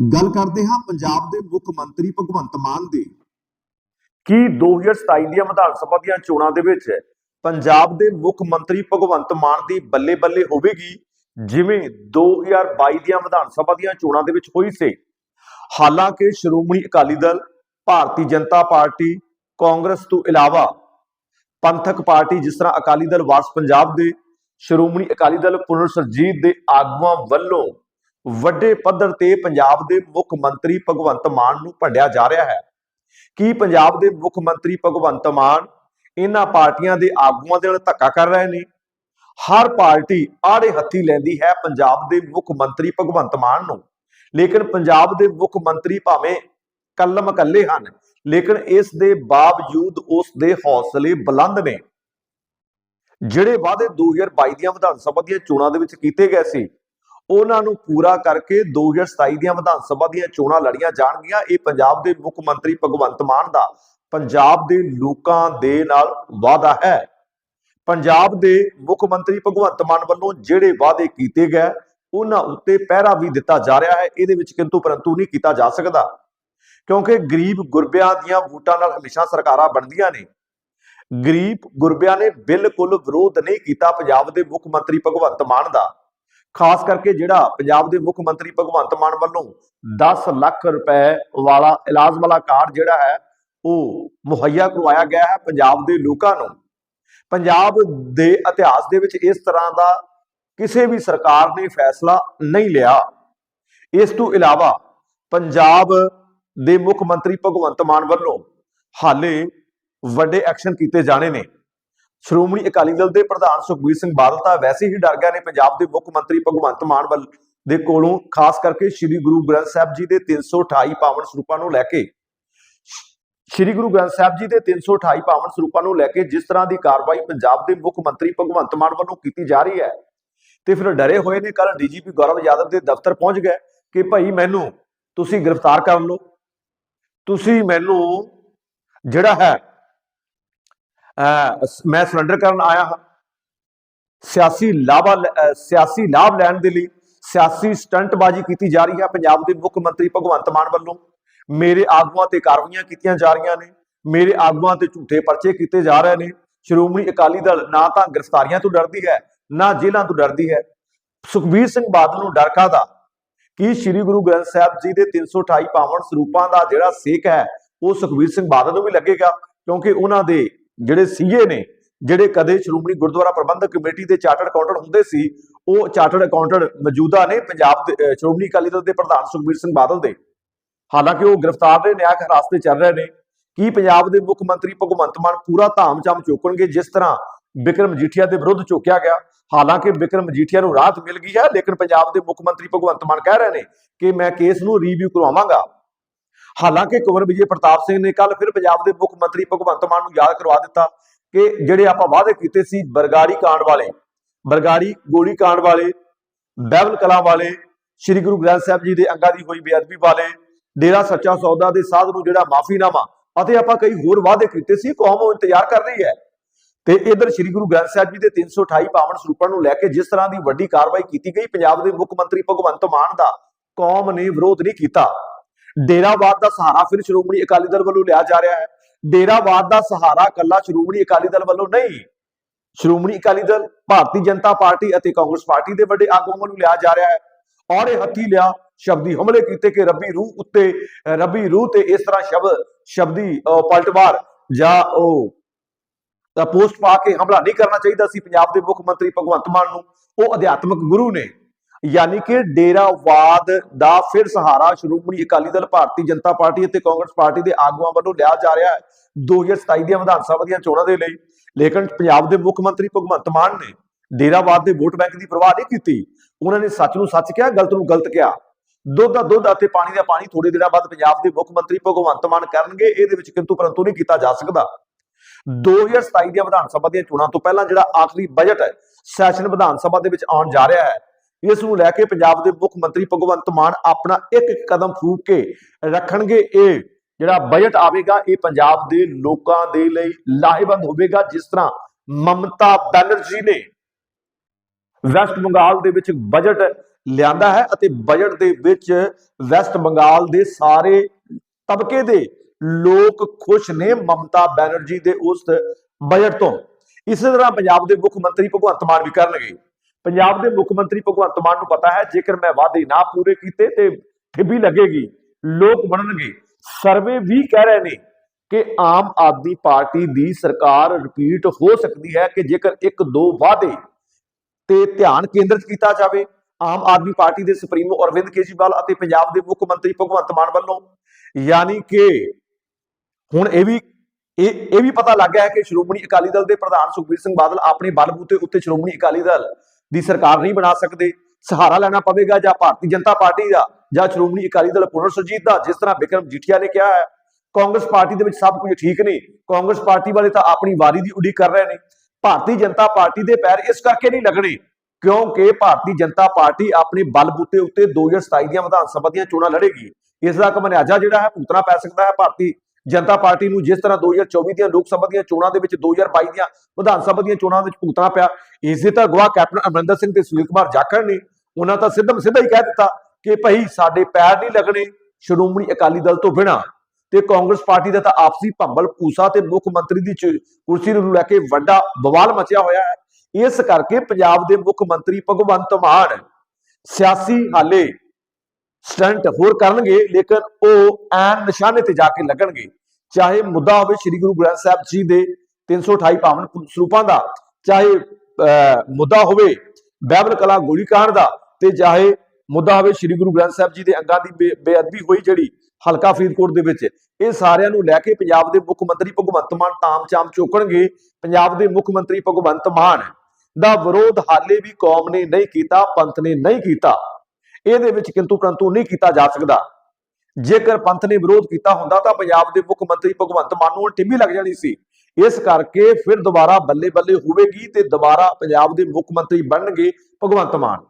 ਗੱਲ ਕਰਦੇ ਹਾਂ ਪੰਜਾਬ ਦੇ ਮੁੱਖ ਮੰਤਰੀ ਭਗਵੰਤ ਮਾਨ ਦੀ। ਕੀ 2027 ਦੀਆਂ ਵਿਧਾਨ ਸਭਾ ਦੀਆਂ ਚੋਣਾਂ ਦੇ ਵਿੱਚ ਪੰਜਾਬ ਦੇ ਮੁੱਖ ਮੰਤਰੀ ਭਗਵੰਤ ਮਾਨ ਦੀ ਬੱਲੇ ਬੱਲੇ ਹੋਵੇਗੀ? ਜਿਵੇਂ 2022 ਦੀਆਂ ਵਿਧਾਨ ਸਭਾ ਦੀਆਂ ਚੋਣਾਂ ਦੇ ਵਿੱਚ ਹੋਈ ਸੀ। ਹਾਲਾਂਕਿ ਸ਼੍ਰੋਮਣੀ ਅਕਾਲੀ ਦਲ, ਭਾਰਤੀ ਜਨਤਾ ਪਾਰਟੀ, ਕਾਂਗਰਸ ਤੋਂ ਇਲਾਵਾ ਪੰਥਕ ਪਾਰਟੀ ਜਿਸ ਤਰ੍ਹਾਂ ਅਕਾਲੀ ਦਲ ਵਾਰਸ ਪੰਜਾਬ ਦੇ, ਸ਼੍ਰੋਮਣੀ ਅਕਾਲੀ ਦਲ ਪੁਨਰ ਸਰਜੀਤ ਦੇ ਆਗੂਆਂ ਵੱਲੋਂ ਵੱਡੇ ਪੱਧਰ ਤੇ ਪੰਜਾਬ ਦੇ ਮੁੱਖ ਮੰਤਰੀ ਭਗਵੰਤ ਮਾਨ ਨੂੰ ਭੰਡਿਆ ਜਾ ਰਿਹਾ ਹੈ। ਕੀ ਪੰਜਾਬ ਦੇ ਮੁੱਖ ਮੰਤਰੀ ਭਗਵੰਤ ਮਾਨ ਇਹਨਾਂ ਪਾਰਟੀਆਂ ਦੇ ਆਗੂਆਂ ਦੇ ਨਾਲ ਧੱਕਾ ਕਰ ਰਹੇ ਨੇ? ਹਰ ਪਾਰਟੀ ਆੜੇ ਹੱਥੀ ਲੈਂਦੀ ਹੈ ਪੰਜਾਬ ਦੇ ਮੁੱਖ ਮੰਤਰੀ ਭਗਵੰਤ ਮਾਨ ਨੂੰ। ਲੇਕਿਨ ਪੰਜਾਬ ਦੇ ਮੁੱਖ ਮੰਤਰੀ ਭਾਵੇਂ ਕਲਮ ਕੱਲੇ ਹਨ, ਲੇਕਿਨ ਇਸ ਦੇ ਬਾਵਜੂਦ ਉਸ ਦੇ ਹੌਸਲੇ ਬੁਲੰਦ ਨੇ। ਜਿਹੜੇ ਵਾਅਦੇ 2022 ਦੀਆਂ ਵਿਧਾਨ ਸਭਾ ਦੀਆਂ ਚੋਣਾਂ ਦੇ ਵਿੱਚ ਕੀਤੇ ਗਏ ਸੀ ਉਹਨਾਂ ਨੂੰ ਪੂਰਾ ਕਰਕੇ 2027 ਦੀਆਂ ਵਿਧਾਨ ਸਭਾ ਦੀਆਂ ਚੋਣਾਂ ਲੜੀਆਂ ਜਾਣਗੀਆਂ। ਇਹ ਪੰਜਾਬ ਦੇ ਮੁੱਖ ਮੰਤਰੀ ਭਗਵੰਤ ਮਾਨ ਦਾ ਪੰਜਾਬ ਦੇ ਲੋਕਾਂ ਦੇ ਨਾਲ ਵਾਅਦਾ ਹੈ। ਪੰਜਾਬ ਦੇ ਮੁੱਖ ਮੰਤਰੀ ਭਗਵੰਤ ਮਾਨ ਵੱਲੋਂ ਜਿਹੜੇ ਵਾਅਦੇ ਕੀਤੇ ਗਏ, ਉਹਨਾਂ ਉੱਤੇ ਪਹਿਰਾ ਵੀ ਦਿੱਤਾ ਜਾ ਰਿਹਾ ਹੈ। ਇਹਦੇ ਵਿੱਚ ਕਿੰਤੂ ਪਰੰਤੂ ਨਹੀਂ ਕੀਤਾ ਜਾ ਸਕਦਾ। ਕਿਉਂਕਿ ਗਰੀਬ ਗੁਰਬਿਆਂ ਦੀਆਂ ਵੋਟਾਂ ਨਾਲ ਹਮੇਸ਼ਾ ਸਰਕਾਰਾਂ ਬਣਦੀਆਂ ਨੇ। ਗਰੀਬ ਗੁਰਬਿਆਂ ਨੇ ਬਿਲਕੁਲ ਵਿਰੋਧ ਨਹੀਂ ਕੀਤਾ ਪੰਜਾਬ ਦੇ ਮੁੱਖ ਮੰਤਰੀ ਭਗਵੰਤ ਮਾਨ ਦਾ। ਖਾਸ ਕਰਕੇ ਜਿਹੜਾ ਪੰਜਾਬ ਦੇ ਮੁੱਖ ਮੰਤਰੀ ਭਗਵੰਤ ਮਾਨ ਵੱਲੋਂ 10 ਲੱਖ ਰੁਪਏ ਵਾਲਾ ਇਲਾਜ ਵਾਲਾ ਕਾਰਡ ਜਿਹੜਾ ਹੈ ਉਹ ਮੁਹੱਈਆ ਕਰਵਾਇਆ ਗਿਆ ਹੈ ਪੰਜਾਬ ਦੇ ਲੋਕਾਂ ਨੂੰ। ਪੰਜਾਬ ਦੇ ਇਤਿਹਾਸ ਦੇ ਵਿੱਚ ਇਸ ਤਰ੍ਹਾਂ ਦਾ ਕਿਸੇ ਵੀ ਸਰਕਾਰ ਨੇ ਫੈਸਲਾ ਨਹੀਂ ਲਿਆ। ਇਸ ਤੋਂ ਇਲਾਵਾ ਪੰਜਾਬ ਦੇ ਮੁੱਖ ਮੰਤਰੀ ਭਗਵੰਤ ਮਾਨ ਵੱਲੋਂ ਹਾਲੇ ਵੱਡੇ ਐਕਸ਼ਨ ਕੀਤੇ ਜਾਣੇ ਨੇ। ਸ਼੍ਰੋਮਣੀ ਅਕਾਲੀ ਦਲ ਦੇ ਪ੍ਰਧਾਨ ਸੁਖਬੀਰ ਸਿੰਘ ਬਾਦਲ ਤਾਂ ਵੈਸੇ ਹੀ ਡਰ ਗਏ ਨੇ ਪੰਜਾਬ ਦੇ ਮੁੱਖ ਮੰਤਰੀ ਭਗਵੰਤ ਮਾਨ ਵੱਲ ਦੇ ਕੋਲੋਂ, ਖਾਸ ਕਰਕੇ ਸ੍ਰੀ ਗੁਰੂ ਗ੍ਰੰਥ ਸਾਹਿਬ ਜੀ ਦੇ 328 ਪਾਵਨ ਸਰੂਪਾਂ ਨੂੰ ਲੈ ਕੇ। ਸ੍ਰੀ ਗੁਰੂ ਗ੍ਰੰਥ ਸਾਹਿਬ ਜੀ ਦੇ 328 ਪਾਵਨ ਸਰੂਪਾਂ ਨੂੰ ਲੈ ਕੇ ਜਿਸ ਤਰ੍ਹਾਂ ਦੀ ਕਾਰਵਾਈ ਪੰਜਾਬ ਦੇ ਮੁੱਖ ਮੰਤਰੀ ਭਗਵੰਤ ਮਾਨ ਵੱਲੋਂ ਕੀਤੀ ਜਾ ਰਹੀ ਹੈ, ਤੇ ਫਿਰ ਡਰੇ ਹੋਏ ਨੇ ਕੱਲ ਡੀਜੀਪੀ ਗੌਰਵ ਯਾਦਵ ਦੇ ਦਫ਼ਤਰ ਪਹੁੰਚ ਗਏ ਕਿ ਭਾਈ ਮੈਨੂੰ ਤੁਸੀਂ ਗ੍ਰਿਫਤਾਰ ਕਰ ਲਓ। ਤੁਸੀਂ ਮੈਨੂੰ ਜਿਹੜਾ ਹੈ ਮੈਂ ਸਰੈਂਡਰ ਕਰਨ ਆਇਆ ਹਾਂ। ਸਿਆਸੀ ਲਾਭਾ ਲੈ- ਅਹ, ਸਿਆਸੀ ਲਾਭ ਲੈਣ ਦੇ ਲਈ ਸਿਆਸੀ ਸਟੰਟਬਾਜ਼ੀ ਕੀਤੀ ਜਾ ਰਹੀ ਹੈ ਪੰਜਾਬ ਦੇ ਮੁੱਖ ਮੰਤਰੀ ਭਗਵੰਤ ਮਾਨ ਵੱਲੋਂ। ਮੇਰੇ ਆਗੂਆਂ ਤੇ ਕਾਰਵਾਈਆਂ ਕੀਤੀਆਂ ਜਾ ਰਹੀਆਂ ਨੇ। ਮੇਰੇ ਆਗੂਆਂ ਤੇ ਝੂਠੇ ਪਰਚੇ ਕੀਤੇ ਜਾ ਰਹੇ ਨੇ। ਸ਼੍ਰੋਮਣੀ ਅਕਾਲੀ ਦਲ ਨਾ ਤਾਂ ਗ੍ਰਿਫਤਾਰੀਆਂ ਤੋਂ ਡਰਦੀ ਹੈ, ਨਾ ਜੇਲ੍ਹਾਂ ਤੋਂ ਡਰਦੀ ਹੈ। ਸੁਖਬੀਰ ਸਿੰਘ ਬਾਦਲ ਨੂੰ ਡਰ ਕਾਹਦਾ? ਕਿ ਸ੍ਰੀ ਗੁਰੂ ਗ੍ਰੰਥ ਸਾਹਿਬ ਜੀ ਦੇ 328 ਪਾਵਨ ਸਰੂਪਾਂ ਦਾ ਜਿਹੜਾ ਸੇਕ ਹੈ, ਉਹ ਸੁਖਬੀਰ ਸਿੰਘ ਬਾਦਲ ਨੂੰ ਵੀ ਲੱਗੇਗਾ? ਕਿਉਂਕਿ ਉਹਨਾਂ ਦੇ ਜਿਹੜੇ ਸੀਏ ਨੇ, ਜਿਹੜੇ ਕਦੇ ਸ਼੍ਰੋਮਣੀ ਗੁਰਦੁਆਰਾ ਪ੍ਰਬੰਧਕ ਕਮੇਟੀ ਦੇ ਚਾਰਟਰਡ ਅਕਾਊਂਟੈਂਟ ਹੁੰਦੇ ਸੀ, ਉਹ ਚਾਰਟਰਡ ਅਕਾਊਂਟੈਂਟ ਮੌਜੂਦਾ ਨੇ ਪੰਜਾਬ ਦੇ ਸ਼੍ਰੋਮਣੀ ਅਕਾਲੀ ਦਲ ਦੇ ਪ੍ਰਧਾਨ ਸੁਖਬੀਰ ਸਿੰਘ ਬਾਦਲ ਦੇ। ਹਾਲਾਂਕਿ ਉਹ ਗ੍ਰਿਫਤਾਰ ਦੇ ਨਿਆਂ ਹਿਰਾਸਤ ਤੇ ਚੱਲ ਰਹੇ ਨੇ। ਕੀ ਪੰਜਾਬ ਦੇ ਮੁੱਖ ਮੰਤਰੀ ਭਗਵੰਤ ਮਾਨ ਪੂਰਾ ਧਾਮ-ਚਾਮ ਚੋਕਣਗੇ, ਜਿਸ ਤਰ੍ਹਾਂ ਵਿਕਰਮ ਮਜੀਠੀਆ ਦੇ ਵਿਰੁੱਧ ਚੋਕਿਆ ਗਿਆ? ਹਾਲਾਂਕਿ ਵਿਕਰਮ ਮਜੀਠੀਆ ਨੂੰ ਰਾਹਤ ਮਿਲ ਗਈ ਹੈ, ਲੇਕਿਨ ਪੰਜਾਬ ਦੇ ਮੁੱਖ ਮੰਤਰੀ ਭਗਵੰਤ ਮਾਨ ਕਹਿ ਰਹੇ ਨੇ ਕਿ ਮੈਂ ਕੇਸ ਨੂੰ ਰੀਵਿਊ ਕਰਵਾਵਾਂਗਾ। ਹਾਲਾਂਕਿ ਕੁੰਵਰ ਵਿਜੇ ਪ੍ਰਤਾਪ ਸਿੰਘ ਨੇ ਕੱਲ ਫਿਰ ਪੰਜਾਬ ਦੇ ਮੁੱਖ ਮੰਤਰੀ ਭਗਵੰਤ ਮਾਨ ਨੂੰ ਯਾਦ ਕਰਵਾ ਦਿੱਤਾ ਕਿ ਜਿਹੜੇ ਆਪਾਂ ਵਾਅਦੇ ਕੀਤੇ ਸੀ ਬਰਗਾੜੀ ਕਾਂਡ ਵਾਲੇ, ਬਰਗਾੜੀ ਗੋਲੀ ਕਾਂਡ ਵਾਲੇ, ਬਹਿਬਲ ਕਲਾਂ ਵਾਲੇ, ਸ੍ਰੀ ਗੁਰੂ ਗ੍ਰੰਥ ਸਾਹਿਬ ਜੀ ਦੇ ਅੰਗਾਂ ਦੀ ਹੋਈ ਬੇਅਦਬੀ ਵਾਲੇ, ਡੇਰਾ ਸੱਚਾ ਸੌਦਾ ਦੇ ਸਾਧ ਨੂੰ ਜਿਹੜਾ ਮਾਫੀਨਾਮਾ ਅਤੇ ਆਪਾਂ ਕਈ ਹੋਰ ਵਾਅਦੇ ਕੀਤੇ ਸੀ, ਕੌਮ ਉਹ ਇੰਤਜ਼ਾਰ ਕਰ ਰਹੀ ਹੈ। ਤੇ ਇਧਰ ਸ੍ਰੀ ਗੁਰੂ ਗ੍ਰੰਥ ਸਾਹਿਬ ਜੀ ਦੇ 328 ਪਾਵਨ ਸਰੂਪਾਂ ਨੂੰ ਲੈ ਕੇ ਜਿਸ ਤਰ੍ਹਾਂ ਦੀ ਵੱਡੀ ਕਾਰਵਾਈ ਕੀਤੀ ਗਈ, ਪੰਜਾਬ ਦੇ ਮੁੱਖ ਮੰਤਰੀ ਭਗਵੰਤ ਮਾਨ ਦਾ ਕੌਮ ਨੇ ਵਿਰੋਧ ਨਹੀਂ ਕੀਤਾ। ਡੇਰਾਵਾਦ ਦਾ ਸਹਾਰਾ ਫਿਰ ਸ਼੍ਰੋਮਣੀ ਅਕਾਲੀ ਦਲ ਵੱਲੋਂ ਲਿਆ ਜਾ ਰਿਹਾ ਹੈ। ਡੇਰਾਵਾਦ ਦਾ ਸਹਾਰਾ ਕੱਲਾ ਸ਼੍ਰੋਮਣੀ ਅਕਾਲੀ ਦਲ ਵੱਲੋਂ ਨਹੀਂ। ਸ਼੍ਰੋਮਣੀ ਅਕਾਲੀ ਦਲ, ਭਾਰਤੀ ਜਨਤਾ ਪਾਰਟੀ ਅਤੇ ਕਾਂਗਰਸ ਪਾਰਟੀ ਦੇ ਵੱਡੇ ਆਗੂਆਂ ਵੱਲੋਂ ਲਿਆ ਜਾ ਰਿਹਾ ਹੈ। ਔਰੇ ਹੱਥੀ ਲਿਆ ਸ਼ਬਦੀ ਹਮਲੇ ਕੀਤੇ ਕਿ ਰੱਬੀ ਰੂਹ ਉੱਤੇ ਰੱਬੀ ਰੂਹ ਤੇ ਇਸ ਤਰ੍ਹਾਂ ਸ਼ਬਦ, ਸ਼ਬਦੀ ਪਲਟਵਾਰ ਜਾਂ ਉਹ ਤਾਂ ਪੋਸਟ ਪਾ ਕੇ ਹਮਲਾ ਨਹੀਂ ਕਰਨਾ ਚਾਹੀਦਾ ਸੀ। ਪੰਜਾਬ ਦੇ ਮੁੱਖ ਮੰਤਰੀ ਭਗਵੰਤ ਮਾਨ ਨੂੰ, ਉਹ ਅਧਿਆਤਮਕ ਗੁਰੂ ਨੇ। ਯਾਨੀ ਕਿ ਡੇਰਾਵਾਦ ਦਾ ਫਿਰ ਸਹਾਰਾ ਸ਼੍ਰੋਮਣੀ ਅਕਾਲੀ ਦਲ ਭਾਰਤੀ ਜਨਤਾ ਪਾਰਟੀ ਅਤੇ ਕਾਂਗਰਸ ਪਾਰਟੀ ਦੇ ਆਗੂਆਂ ਵੱਲੋਂ ਲਿਆ ਜਾ ਰਿਹਾ ਹੈ। 2027 ਦੀਆਂ ਵਿਧਾਨ ਸਭਾ ਦੀਆਂ ਚੋਣਾਂ ਦੇ ਲਈ। ਲੇਕਿਨ ਪੰਜਾਬ ਦੇ ਮੁੱਖ ਮੰਤਰੀ ਭਗਵੰਤ ਮਾਨ ਨੇ ਡੇਰਾਵਾਦ ਦੇ ਵੋਟ ਬੈਂਕ ਦੀ ਪਰਵਾਹ ਨਹੀਂ ਕੀਤੀ। ਉਹਨਾਂ ਨੇ ਸੱਚ ਨੂੰ ਸੱਚ ਕਿਹਾ, ਗਲਤ ਨੂੰ ਗਲਤ ਕਿਹਾ। ਦੁੱਧ ਦਾ ਦੁੱਧ ਅਤੇ ਪਾਣੀ ਦਾ ਪਾਣੀ ਥੋੜੇ ਦਿਨਾਂ ਬਾਅਦ ਪੰਜਾਬ ਦੇ ਮੁੱਖ ਮੰਤਰੀ ਭਗਵੰਤ ਮਾਨ ਕਰਨਗੇ। ਇਹਦੇ ਵਿੱਚ ਕਿੰਤੂ ਪਰੰਤੂ ਨਹੀਂ ਕੀਤਾ ਜਾ ਸਕਦਾ। 2027 ਦੀਆਂ ਵਿਧਾਨ ਸਭਾ ਦੀਆਂ ਚੋਣਾਂ ਤੋਂ ਪਹਿਲਾਂ ਜਿਹੜਾ ਆਖਰੀ ਬਜਟ ਹੈ, ਸੈਸ਼ਨ ਵਿਧਾਨ ਸਭਾ ਦੇ ਵਿੱਚ ਆਉਣ ਜਾ ਰਿਹਾ ਹੈ। ਇਸ ਨੂੰ ਲੈ ਕੇ ਪੰਜਾਬ ਦੇ ਮੁੱਖ ਮੰਤਰੀ ਭਗਵੰਤ ਮਾਨ ਆਪਣਾ ਇੱਕ ਇੱਕ ਕਦਮ ਫੂਕ ਕੇ ਰੱਖਣਗੇ ਇਹ। ਜਿਹੜਾ ਬਜਟ ਆਵੇਗਾ, ਇਹ ਪੰਜਾਬ ਦੇ ਲੋਕਾਂ ਦੇ ਲਈ ਲਾਹੇਵੰਦ ਹੋਵੇਗਾ, ਜਿਸ ਤਰ੍ਹਾਂ ਮਮਤਾ ਬੈਨਰਜੀ ਨੇ ਵੈਸਟ ਬੰਗਾਲ ਦੇ ਵਿੱਚ ਬਜਟ ਲਿਆਂਦਾ ਹੈ ਅਤੇ ਬਜਟ ਦੇ ਵਿੱਚ ਵੈਸਟ ਬੰਗਾਲ ਦੇ ਸਾਰੇ ਤਬਕੇ ਦੇ ਲੋਕ ਖੁਸ਼ ਨੇ ਮਮਤਾ ਬੈਨਰਜੀ ਦੇ ਉਸ ਬਜਟ ਤੋਂ। ਇਸੇ ਤਰ੍ਹਾਂ ਪੰਜਾਬ ਦੇ ਮੁੱਖ ਮੰਤਰੀ ਭਗਵੰਤ ਮਾਨ ਵੀ ਕਰਨਗੇ। ਪੰਜਾਬ ਦੇ ਮੁੱਖ ਮੰਤਰੀ ਭਗਵੰਤ ਮਾਨ ਨੂੰ ਪਤਾ ਹੈ, ਜੇਕਰ ਮੈਂ ਵਾਅਦੇ ਨਾ ਪੂਰੇ ਕੀਤੇ ਤੇ ਠਿੱਬੀ ਲੱਗੇਗੀ, ਲੋਕ ਬਣਨਗੇ। ਸਰਵੇ ਵੀ ਕਹਿ ਰਹੇ ਨੇ ਕਿ ਆਮ ਆਦਮੀ ਪਾਰਟੀ ਦੀ ਸਰਕਾਰ ਰਿਪੀਟ ਹੋ ਸਕਦੀ ਹੈ ਕਿ ਜੇਕਰ ਇੱਕ ਦੋ ਵਾਅਦੇ ਤੇ ਧਿਆਨ ਕੇਂਦਰਿਤ ਕੀਤਾ ਜਾਵੇ, ਆਮ ਆਦਮੀ ਪਾਰਟੀ ਦੇ ਸੁਪਰੀਮੋ ਅਰਵਿੰਦ ਕੇਜਰੀਵਾਲ ਅਤੇ ਪੰਜਾਬ ਦੇ ਮੁੱਖ ਮੰਤਰੀ ਭਗਵੰਤ ਮਾਨ ਵੱਲੋਂ, ਯਾਨੀ ਕਿ ਹੁਣ ਇਹ ਵੀ, ਇਹ ਇਹ ਵੀ ਪਤਾ ਲੱਗ ਗਿਆ ਹੈ ਕਿ ਸ਼੍ਰੋਮਣੀ ਅਕਾਲੀ ਦਲ ਦੇ ਪ੍ਰਧਾਨ ਸੁਖਬੀਰ ਸਿੰਘ ਬਾਦਲ ਆਪਣੇ ਬਲਬੂਤੇ ਉੱਤੇ ਸ਼੍ਰੋਮਣੀ ਅਕਾਲੀ ਦਲ ਦੀ ਸਰਕਾਰ ਨਹੀਂ ਬਣਾ ਸਕਦੇ। ਸਹਾਰਾ ਲੈਣਾ ਪਵੇਗਾ ਜਾਂ ਭਾਰਤੀ ਜਨਤਾ ਪਾਰਟੀ ਦਾ ਜਾਂ ਸ਼੍ਰੋਮਣੀ ਅਕਾਲੀ ਦਲ ਪੁਨਰ ਸੁਰਜੀਤ ਦਾ, ਜਿਸ ਤਰ੍ਹਾਂ ਬਿਕਰਮ ਜੀਠੀਆ ਨੇ ਕਿਹਾ ਹੈ। ਕਾਂਗਰਸ ਪਾਰਟੀ ਦੇ ਵਿੱਚ ਸਭ ਕੁਝ ਠੀਕ ਨਹੀਂ ਕਾਂਗਰਸ ਪਾਰਟੀ ਵਾਲੇ ਤਾਂ ਆਪਣੀ ਵਾਰੀ ਦੀ ਉਡੀਕ ਕਰ ਰਹੇ ਨੇ। ਭਾਰਤੀ ਜਨਤਾ ਪਾਰਟੀ ਦੇ ਪੈਰ ਇਸ ਕਰਕੇ ਨਹੀਂ ਲੱਗਣੇ, ਕਿਉਂਕਿ ਭਾਰਤੀ ਜਨਤਾ ਪਾਰਟੀ ਆਪਣੇ ਬਲਬੂਤੇ ਉੱਤੇ 2027 ਦੀਆਂ ਵਿਧਾਨ ਸਭਾ ਦੀਆਂ ਚੋਣਾਂ ਲੜੇਗੀ। ਇਸ ਦਾ ਕਮਨਿਆਜਾ ਜਿਹੜਾ ਹੈ, ਭੁਗਤਣਾ ਪੈ ਸਕਦਾ ਹੈ। ਭਾਰਤੀ ਜਨਤਾ ਪਾਰਟੀ ਨੂੰ ਜਿਸ ਤਰ੍ਹਾਂ 2024 ਦੀਆਂ ਲੋਕ ਸਭਾ ਦੀਆਂ ਚੋਣਾਂ ਦੇ ਵਿੱਚ 2022 ਦੀਆਂ ਵਿਧਾਨ ਸਭਾ ਦੀਆਂ ਚੋਣਾਂ ਵਿੱਚ ਭੁਗਤਣਾ ਪਿਆ, ਇਸ ਦੇ ਤਾਂ ਗਵਾਹ ਕੈਪਟਨ ਅਮਰਿੰਦਰ ਸਿੰਘ ਤੇ ਸੁਨੀਲ ਕੁਮਾਰ ਜਾਖੜ ਨੇ। ਉਹਨਾਂ ਤਾਂ ਸਿੱਧਮ ਸਿੱਧਾ ਹੀ ਕਹਿ ਦਿੱਤਾ ਕਿ ਭਾਈ ਸਾਡੇ ਪੈਰ ਨਹੀਂ ਲੱਗਣੇ ਸ਼੍ਰੋਮਣੀ ਅਕਾਲੀ ਦਲ ਤੋਂ ਬਿਨਾਂ। ਤੇ ਕਾਂਗਰਸ ਪਾਰਟੀ ਦਾ ਤਾਂ ਆਪਸੀ ਭੰਬਲ ਪੂਸਾ ਤੇ ਮੁੱਖ ਮੰਤਰੀ ਦੀ ਚ- ਕੁਰਸੀ ਨੂੰ ਲੈ ਕੇ ਵੱਡਾ ਬਵਾਲ ਮਚਿਆ ਹੋਇਆ ਹੈ। ਇਸ ਕਰਕੇ ਪੰਜਾਬ ਦੇ ਮੁੱਖ ਮੰਤਰੀ ਭਗਵੰਤ ਮਾਨ ਸਿਆਸੀ ਹਾਲੇ ਸਟੰਟ ਹੋਰ ਕਰਨਗੇ, ਲੇਕਿਨ ਉਹ ਐਨ ਨਿਸ਼ਾਨੇ ਤੇ ਜਾ ਕੇ ਲੱਗਣਗੇ। ਚਾਹੇ ਮੁੱਦਾ ਹੋਵੇ ਸ੍ਰੀ ਗੁਰੂ ਗ੍ਰੰਥ ਸਾਹਿਬ ਜੀ ਦੇ 328 ਪਾਵਨ ਸਰੂਪਾਂ ਦਾ, ਚਾਹੇ ਮੁੱਦਾ ਹੋਵੇ ਬਾਈਬਲ ਕਲਾ ਗੋਲੀकांड ਦਾ ਤੇ ਚਾਹੇ ਮੁੱਦਾ ਹੋਵੇ ਸ੍ਰੀ ਗੁਰੂ ਗ੍ਰੰਥ ਸਾਹਿਬ ਜੀ ਦੇ ਅੰਗਾਂ ਦੀ ਬੇ- ਬੇਅਦਬੀ ਹੋਈ ਜਿਹੜੀ ਹਲਕਾ ਫਰੀਦਕੋਟ ਦੇ ਵਿੱਚ, ਇਹ ਸਾਰਿਆਂ ਨੂੰ ਲੈ ਕੇ ਪੰਜਾਬ ਦੇ ਮੁੱਖ ਮੰਤਰੀ ਭਗਵੰਤ ਮਾਨ ਤਾਮ-ਚਾਮ ਚੋਕਣਗੇ। ਪੰਜਾਬ ਦੇ ਮੁੱਖ ਮੰਤਰੀ ਭਗਵੰਤ ਮਾਨ ਦਾ ਵਿਰੋਧ ਹਾਲੇ ਵੀ ਕੌਮ ਨੇ ਨਹੀਂ ਕੀਤਾ, ਪੰਥ ਨੇ ਨਹੀਂ ਕੀਤਾ। ਇਹਦੇ ਵਿੱਚ ਕਿੰਤੂ ਪ੍ਰੰਤੂ ਨਹੀਂ ਕੀਤਾ ਜਾ ਸਕਦਾ। ਜੇਕਰ ਪੰਥ ਨੇ ਵਿਰੋਧ ਕੀਤਾ ਹੁੰਦਾ ਤਾਂ ਪੰਜਾਬ ਦੇ ਮੁੱਖ ਮੰਤਰੀ ਭਗਵੰਤ ਮਾਨ ਨੂੰ ਟਿੱਬੀ ਲੱਗ ਜਾਣੀ ਸੀ। ਇਸ ਕਰਕੇ ਫਿਰ ਦੁਬਾਰਾ ਬੱਲੇ ਬੱਲੇ ਹੋਵੇਗੀ ਤੇ ਦੁਬਾਰਾ ਪੰਜਾਬ ਦੇ ਮੁੱਖ ਮੰਤਰੀ ਬਣਨਗੇ ਭਗਵੰਤ ਮਾਨ।